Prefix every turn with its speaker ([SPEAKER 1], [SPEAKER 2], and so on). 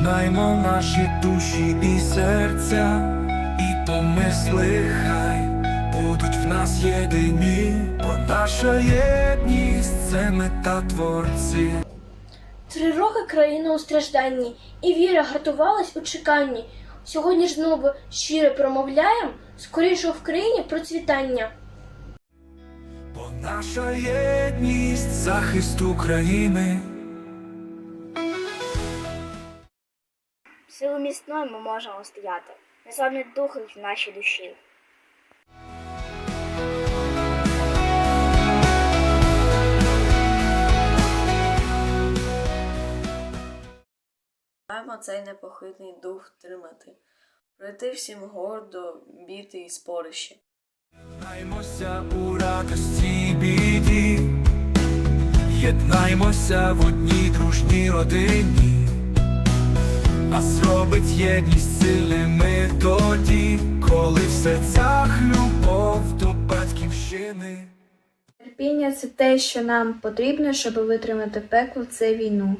[SPEAKER 1] Єднаймо наші душі і серця, і помисли хай будуть в нас єдині, бо наша єдність це мета творці.
[SPEAKER 2] Три роки країна у стражданні, і віра гартувалась у чеканні. Сьогодні ж знову щиро промовляєм, скоріше в країні процвітання.
[SPEAKER 1] Бо наша єдність захист України.
[SPEAKER 3] Силу міцною ми можемо стояти, незламний дух в нашій душі.
[SPEAKER 4] Маємо цей непохитний дух тримати, пройти всім гордо, біти і спорищі.
[SPEAKER 1] Єднаймося у радості біді, єднаймося в одній дружній родині, а зробить єдність сильними тоді, коли в серцях любов до батьківщини.
[SPEAKER 5] Терпіння це те, що нам потрібно, щоб витримати пекло це війну.